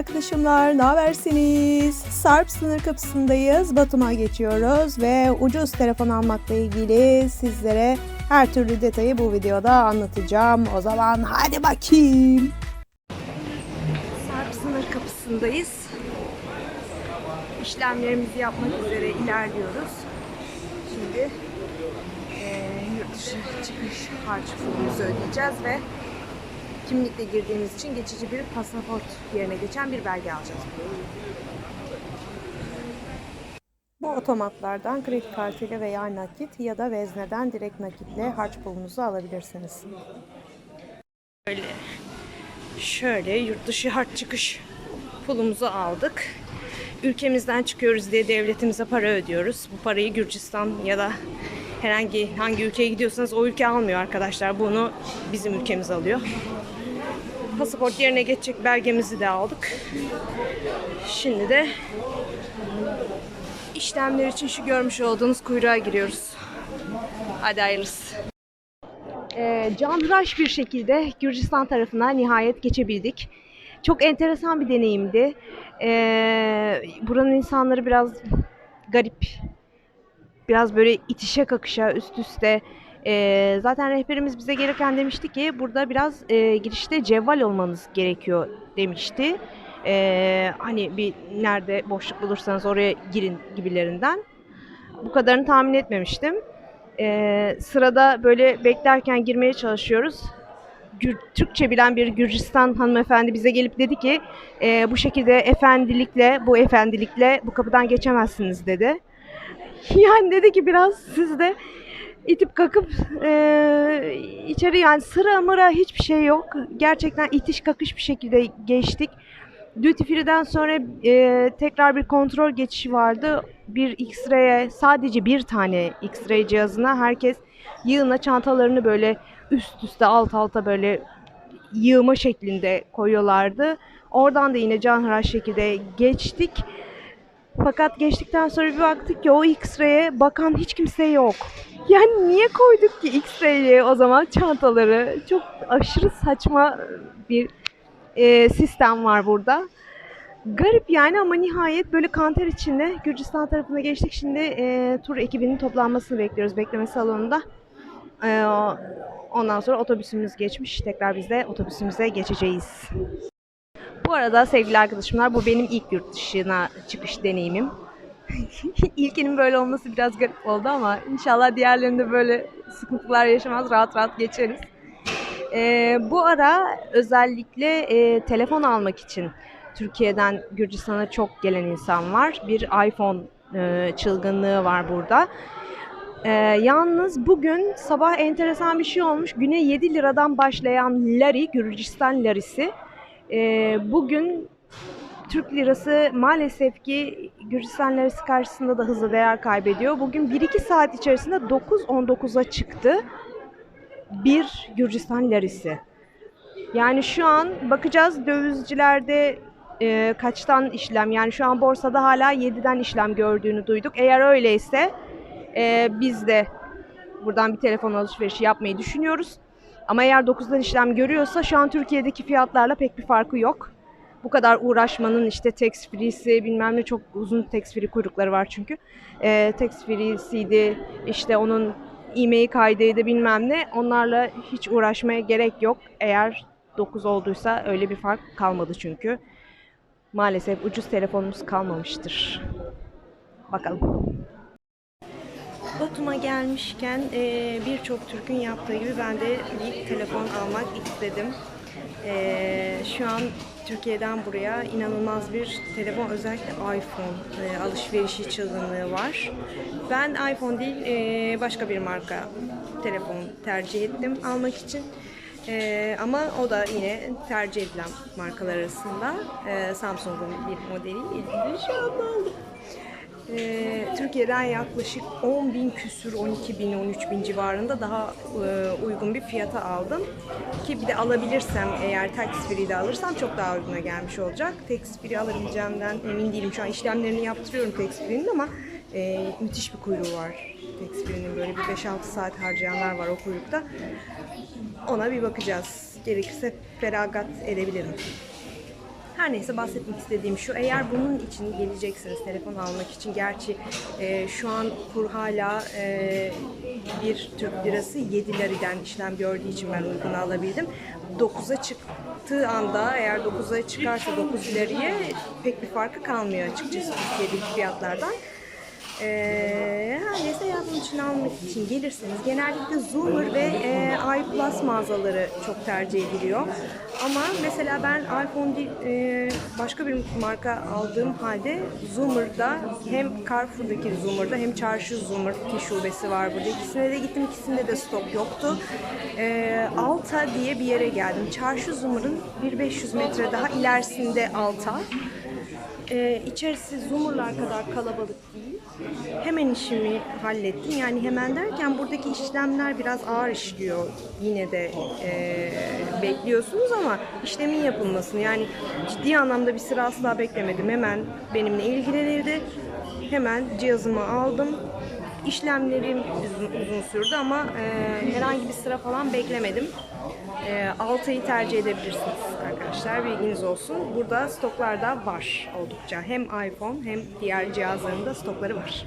arkadaşımlar. Ne habersiniz? Sarp sınır kapısındayız. Batum'a geçiyoruz ve ucuz telefon almakla ilgili sizlere her türlü detayı bu videoda anlatacağım. O zaman hadi bakayım. Sarp sınır kapısındayız. İşlemlerimizi yapmak üzere ilerliyoruz. Şimdi eee yurt dışı çıkış harç ödeyeceğiz ve kimlikle girdiğimiz için geçici bir pasaport yerine geçen bir belge alacağız. Bu otomatlardan kredi kartıyla veya nakit ya da vezneden direkt nakitle harç pulunuzu alabilirsiniz. Şöyle, şöyle yurt dışı harç çıkış pulumuzu aldık. Ülkemizden çıkıyoruz diye devletimize para ödüyoruz. Bu parayı Gürcistan ya da herhangi hangi ülkeye gidiyorsanız o ülke almıyor arkadaşlar. Bunu bizim ülkemiz alıyor pasaport yerine geçecek belgemizi de aldık. Şimdi de işlemler için şu görmüş olduğunuz kuyruğa giriyoruz. Hadi hayırlısı. Ee, canhıraş bir şekilde Gürcistan tarafına nihayet geçebildik. Çok enteresan bir deneyimdi. Ee, buranın insanları biraz garip. Biraz böyle itişe kakışa üst üste e, zaten rehberimiz bize gelirken demişti ki burada biraz e, girişte cevval olmanız gerekiyor demişti. E, hani bir nerede boşluk bulursanız oraya girin gibilerinden. Bu kadarını tahmin etmemiştim. E, sırada böyle beklerken girmeye çalışıyoruz. Gür, Türkçe bilen bir Gürcistan hanımefendi bize gelip dedi ki e, bu şekilde efendilikle, bu efendilikle bu kapıdan geçemezsiniz dedi. Yani dedi ki biraz siz de itip kakıp e, içeri yani sıra mıra hiçbir şey yok. Gerçekten itiş kakış bir şekilde geçtik. Duty Free'den sonra e, tekrar bir kontrol geçişi vardı. Bir X-ray'e sadece bir tane X-ray cihazına herkes yığına çantalarını böyle üst üste alt alta böyle yığma şeklinde koyuyorlardı. Oradan da yine canhıraş şekilde geçtik. Fakat geçtikten sonra bir baktık ki o X-ray'e bakan hiç kimse yok. Yani niye koyduk ki X-ray'e o zaman çantaları? Çok aşırı saçma bir e, sistem var burada. Garip yani ama nihayet böyle kanter içinde Gürcistan tarafına geçtik. Şimdi e, tur ekibinin toplanmasını bekliyoruz bekleme salonunda. E, ondan sonra otobüsümüz geçmiş. Tekrar biz de otobüsümüze geçeceğiz. Bu arada sevgili arkadaşımlar bu benim ilk yurt dışına çıkış deneyimim. İlkinin böyle olması biraz garip oldu ama inşallah diğerlerinde böyle sıkıntılar yaşamaz rahat rahat geçeriz. Ee, bu ara özellikle e, telefon almak için Türkiye'den Gürcistan'a çok gelen insan var. Bir iPhone e, çılgınlığı var burada. Ee, yalnız bugün sabah enteresan bir şey olmuş. Güne 7 liradan başlayan lari, Gürcistan larisi e, bugün Türk lirası maalesef ki Gürcistan lirası karşısında da hızlı değer kaybediyor. Bugün 1-2 saat içerisinde 9.19'a çıktı bir Gürcistan lirası. Yani şu an bakacağız dövizcilerde e, kaçtan işlem yani şu an borsada hala 7'den işlem gördüğünü duyduk. Eğer öyleyse e, biz de buradan bir telefon alışverişi yapmayı düşünüyoruz. Ama eğer 9'dan işlem görüyorsa şu an Türkiye'deki fiyatlarla pek bir farkı yok. Bu kadar uğraşmanın işte tax free'si bilmem ne çok uzun tax free kuyrukları var çünkü. E, tax free'siydi işte onun e-mail kaydıydı bilmem ne onlarla hiç uğraşmaya gerek yok. Eğer 9 olduysa öyle bir fark kalmadı çünkü. Maalesef ucuz telefonumuz kalmamıştır. Bakalım. Batum'a gelmişken e, birçok Türk'ün yaptığı gibi ben de bir telefon almak istedim. E, şu an Türkiye'den buraya inanılmaz bir telefon özellikle iPhone e, alışverişi çılgınlığı var. Ben iPhone değil e, başka bir marka telefon tercih ettim almak için. E, ama o da yine tercih edilen markalar arasında e, Samsung'un bir modeli. İlgili şu anda aldım. Ee, Türkiye'den yaklaşık 10 bin küsür, 12 bin, 13 bin civarında daha e, uygun bir fiyata aldım. Ki bir de alabilirsem eğer tax free de alırsam çok daha uyguna gelmiş olacak. Tax free alabileceğimden emin değilim. Şu an işlemlerini yaptırıyorum tax free'nin ama e, müthiş bir kuyruğu var. Tax free'nin böyle bir 5-6 saat harcayanlar var o kuyrukta. Ona bir bakacağız. Gerekirse feragat edebilirim. Her neyse bahsetmek istediğim şu. Eğer bunun için geleceksiniz telefon almak için. Gerçi e, şu an kur hala e, bir Türk lirası 7 liradan işlem gördüğü için ben uygun alabildim. 9'a çıktığı anda eğer 9'a çıkarsa 9 liraya pek bir farkı kalmıyor açıkçası Türkiye'deki fiyatlardan. Ee, her neyse eğer bunun için almak için gelirseniz genellikle Zoomer ve e, iPlus mağazaları çok tercih ediliyor. Ama mesela ben iPhone değil e, başka bir marka aldığım halde Zoomer'da hem Carrefour'daki Zoomer'da hem Çarşı Zoomer'daki şubesi var burada. İkisine de gittim ikisinde de stok yoktu. E, Alta diye bir yere geldim. Çarşı Zoomer'ın 1500 metre daha ilerisinde Alta. Ee, içerisi Zoom'lar kadar kalabalık değil. Hemen işimi hallettim. Yani hemen derken buradaki işlemler biraz ağır işliyor. Yine de e, bekliyorsunuz ama işlemin yapılmasını yani ciddi anlamda bir sıra asla beklemedim. Hemen benimle ilgilenildi. Hemen cihazımı aldım. İşlemlerim uzun, uzun sürdü ama e, herhangi bir sıra falan beklemedim. E, Altay'ı tercih edebilirsiniz arkadaşlar. Bilginiz olsun. Burada stoklarda var oldukça. Hem iPhone hem diğer cihazlarında stokları var.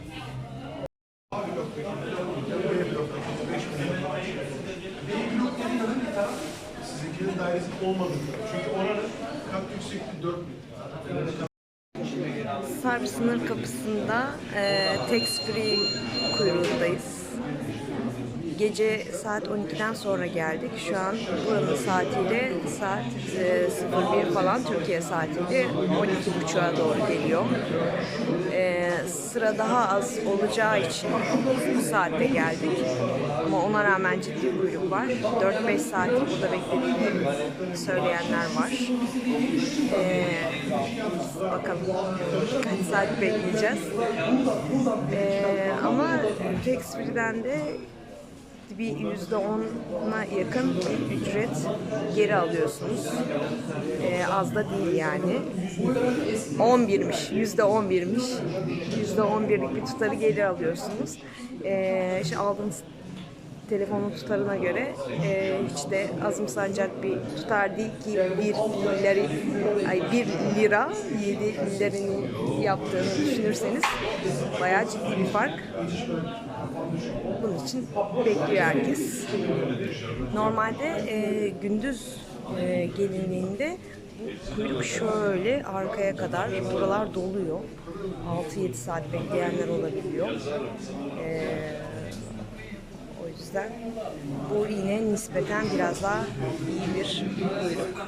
Sizinkinin dairesi olmadı. Çünkü oranın kat yüksekliği 4 metre. Sarp sınır kapısında e, tax free kuyruğundayız. Gece saat 12'den sonra geldik. Şu an buranın saatiyle saat e, 01 falan Türkiye saatiyle 12.30'a doğru geliyor. E, sıra daha az olacağı için bu saatte geldik. Ama ona rağmen ciddi kuyruk var. 4-5 saat burada beklediğini söyleyenler var. E, bakalım kaç saat bekleyeceğiz. E, ama tax free'den de bir yüzde ona yakın bir ücret geri alıyorsunuz. Ee, az da değil yani. 11'miş, yüzde 11'miş. Yüzde 11'lik bir tutarı geri alıyorsunuz. Ee, işte aldığınız telefonun tutarına göre e, hiç de azımsanacak bir tutar değil ki bir lira, ay bir lira 7 liranın yaptığını düşünürseniz bayağı ciddi bir fark. Bunun için bekliyor herkes. Normalde e, gündüz e, gelindiğinde bu kuyruk şöyle arkaya kadar buralar doluyor. 6-7 saat bekleyenler olabiliyor. E, o yüzden bu yine nispeten biraz daha iyi bir kuyruk.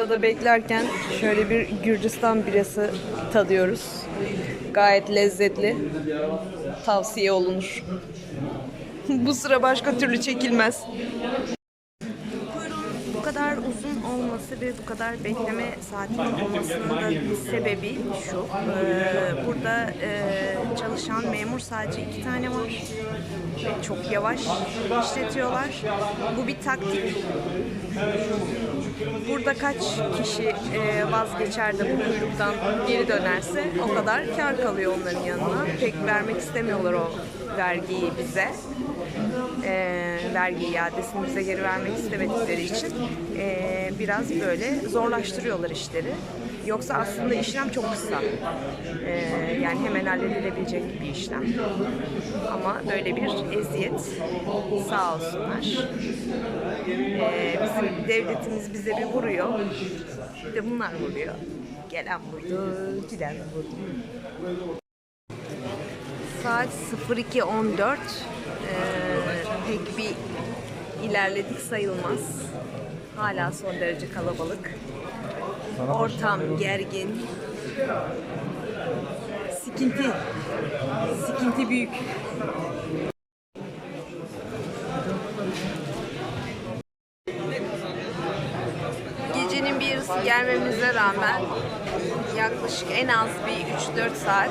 Sırada beklerken şöyle bir Gürcistan birası tadıyoruz. Gayet lezzetli. Tavsiye olunur. Bu sıra başka türlü çekilmez. Bu kadar uzun olması ve bu kadar bekleme saatinin olmasının da sebebi şu. Ee, burada e, çalışan memur sadece iki tane var çok yavaş işletiyorlar. Bu bir taktik. Burada kaç kişi e, vazgeçer de bu kuyruktan geri dönerse o kadar kar kalıyor onların yanına. Pek vermek istemiyorlar o vergiyi bize. E, vergi iadesini bize geri vermek istemedikleri için e, biraz böyle zorlaştırıyorlar işleri. Yoksa aslında işlem çok kısa. E, yani hemen halledilebilecek bir işlem. Ama böyle bir eziyet sağ olsunlar. Ee, bizim devletimiz bize bir vuruyor. Bir de bunlar vuruyor. Gelen vurdu, giden vurdu. Saat 02.14. Ee, pek bir ilerledik sayılmaz. Hala son derece kalabalık. Ortam gergin. Sikinti. Sikinti büyük. Gecenin bir yarısı gelmemize rağmen yaklaşık en az bir 3-4 saat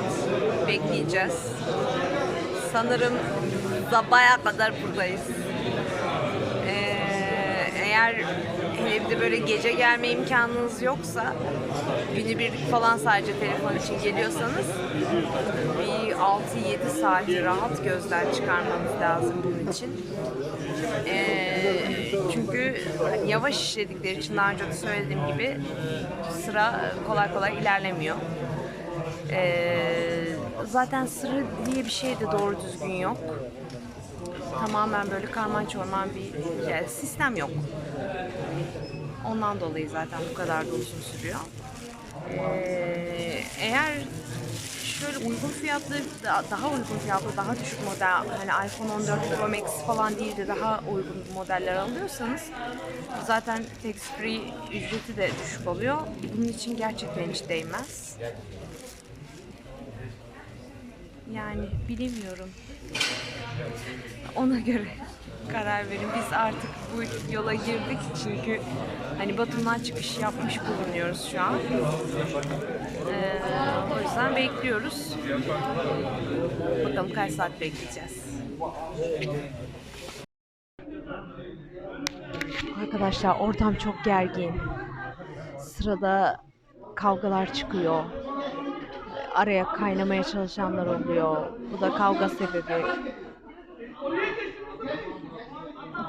bekleyeceğiz. Sanırım sabaya kadar buradayız. Ee, eğer hele bir de böyle gece gelme imkanınız yoksa günübirlik falan sadece telefon için geliyorsanız bir 6-7 saati rahat gözden çıkarmanız lazım bunun için. Ee, Çünkü yavaş işledikleri için daha önce de söylediğim gibi sıra kolay kolay ilerlemiyor. Ee, zaten sıra diye bir şey de doğru düzgün yok. Tamamen böyle karman çorman bir sistem yok. Ondan dolayı zaten bu kadar da uzun sürüyor. Ee, eğer şöyle uygun fiyatlı, da- daha uygun fiyatlı, daha düşük model, hani iPhone 14 Pro Max falan değil de daha uygun modeller alıyorsanız zaten tax free ücreti de düşük oluyor. Bunun için gerçekten hiç değmez. Yani bilemiyorum. Ona göre karar verin. Biz artık bu yola girdik çünkü hani Batum'dan çıkış yapmış bulunuyoruz şu an. Ee, o yüzden bekliyoruz. Bakalım kaç saat bekleyeceğiz. Arkadaşlar ortam çok gergin. Sırada kavgalar çıkıyor. Araya kaynamaya çalışanlar oluyor. Bu da kavga sebebi.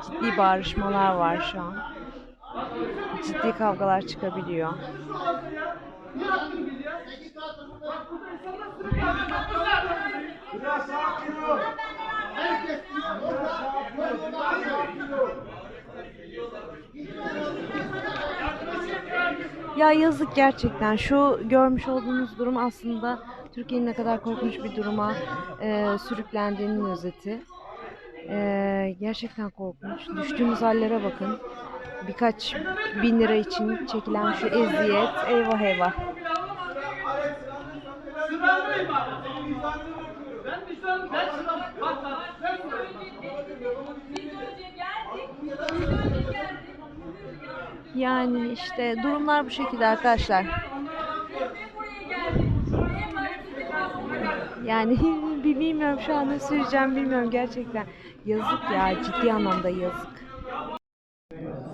Ciddi bağırışmalar var şu an. Ciddi kavgalar çıkabiliyor. Ya yazık gerçekten. Şu görmüş olduğunuz durum aslında Türkiye'nin ne kadar korkunç bir duruma e, sürüklendiğinin özeti. E, gerçekten korkunç. Düştüğümüz hallere bakın. Birkaç bin lira için çekilen şu eziyet. Eyvah eyvah. Yani işte durumlar bu şekilde arkadaşlar. Yani bi- bilmiyorum şu an ne söyleyeceğim bilmiyorum gerçekten. Yazık ya ciddi anlamda yazık.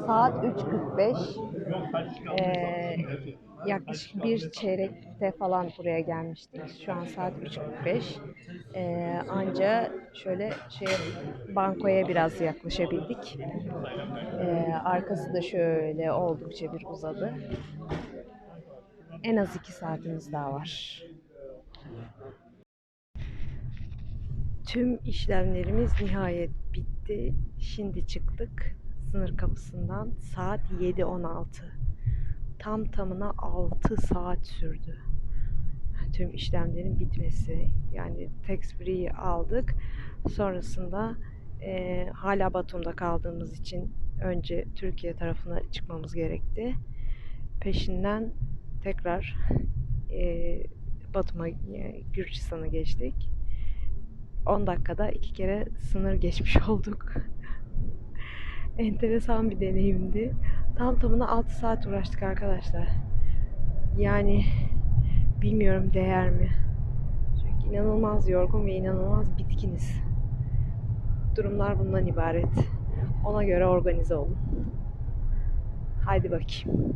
Saat 3.45. Ee, yaklaşık bir çeyrekte falan buraya gelmiştik. Şu an saat 3.45. Ee, anca şöyle şey bankoya biraz yaklaşabildik. Ee, arkası da şöyle oldukça bir uzadı. En az iki saatimiz daha var. Tüm işlemlerimiz nihayet bitti. Şimdi çıktık sınır kapısından. Saat 7.16. Tam tamına 6 saat sürdü. Tüm işlemlerin bitmesi. Yani tax free'yi aldık. Sonrasında eee, hala Batum'da kaldığımız için önce Türkiye tarafına çıkmamız gerekti. Peşinden tekrar eee, Batum'a, e, Gürcistan'a geçtik. 10 dakikada iki kere sınır geçmiş olduk. Enteresan bir deneyimdi. Tam tamına 6 saat uğraştık arkadaşlar. Yani bilmiyorum değer mi? Çünkü inanılmaz yorgun ve inanılmaz bitkiniz. Durumlar bundan ibaret. Ona göre organize olun. Haydi bakayım.